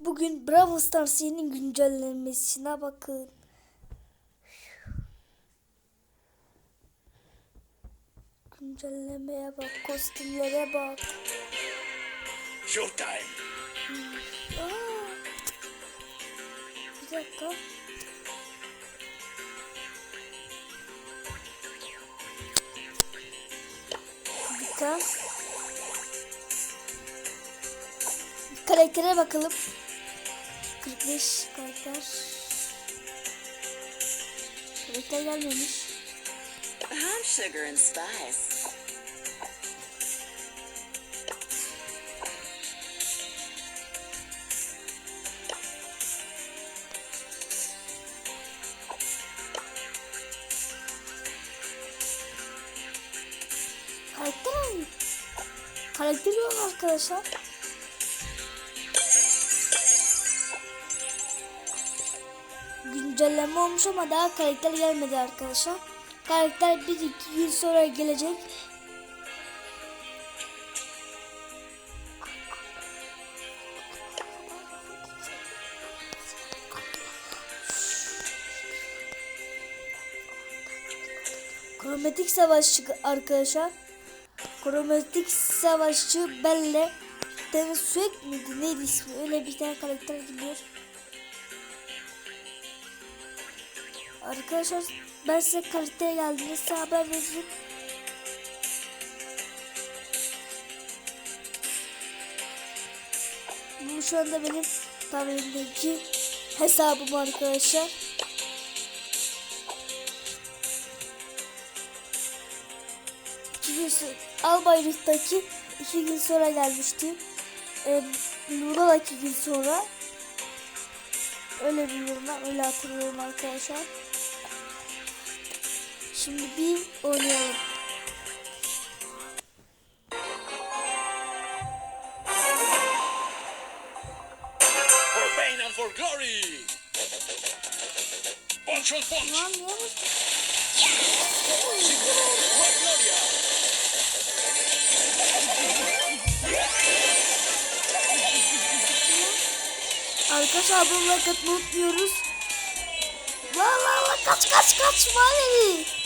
Bugün Bravo Stars yeni güncellemesine bakın. Güncellemeye bak, kostümlere bak. Showtime. Aa, bir dakika. Bir dakika. Karaktere bakalım. 45 karakter. Karakter gelmemiş. I'm sugar and spice. Karakter hangi? Karakter yok arkadaşlar. Güncelleme olmuş ama daha karakter gelmedi arkadaşlar. Karakter 1-2 gün sonra gelecek. Kromatik savaşçı arkadaşlar. Kromatik savaşçı Belle Deniz Süek miydi? Neydi ismi? Öyle bir tane karakter gidiyor. Arkadaşlar ben size karakter geldiğinde size haber vereceğim. Bu şu anda benim tabletimdeki hesabım arkadaşlar. Albayrak'taki iki gün sonra gelmişti. Ee, Luna da iki gün sonra. Öyle biliyorum ben, öyle hatırlıyorum arkadaşlar. Şimdi bir oynayalım. For pain and for glory. Punch on punch. Lan niye bu? Sin color, no hay gloria. Arkadaşlar abone like atmayı unutmuyoruz. La la la kaç kaç kaç Valerie.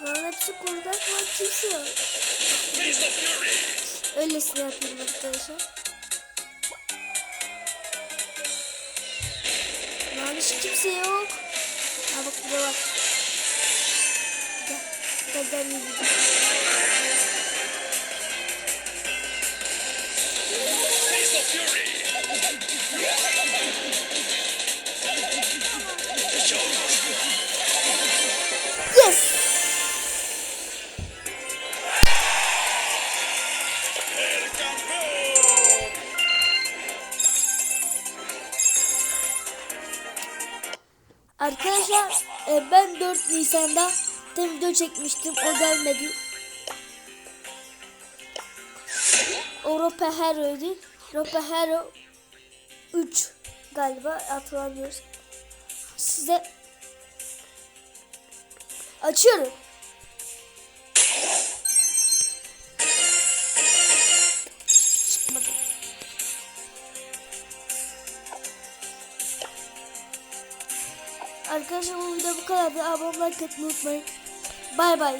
sana Lan hepsi korudak var kimse yok. Öylesine yapıyorum arkadaşlar. Hiç kimse yok. Ha bak buraya bak. Gel. Gel of fury. Arkadaşlar e, ben 4 Nisan'da tem video çekmiştim. O gelmedi. Europa Hero'ydu. Europa Hero 3 galiba hatırlamıyoruz. Size açıyorum. Arkadaşlar bu video bu kadar. Abone olmayı unutmayın. Bay bay.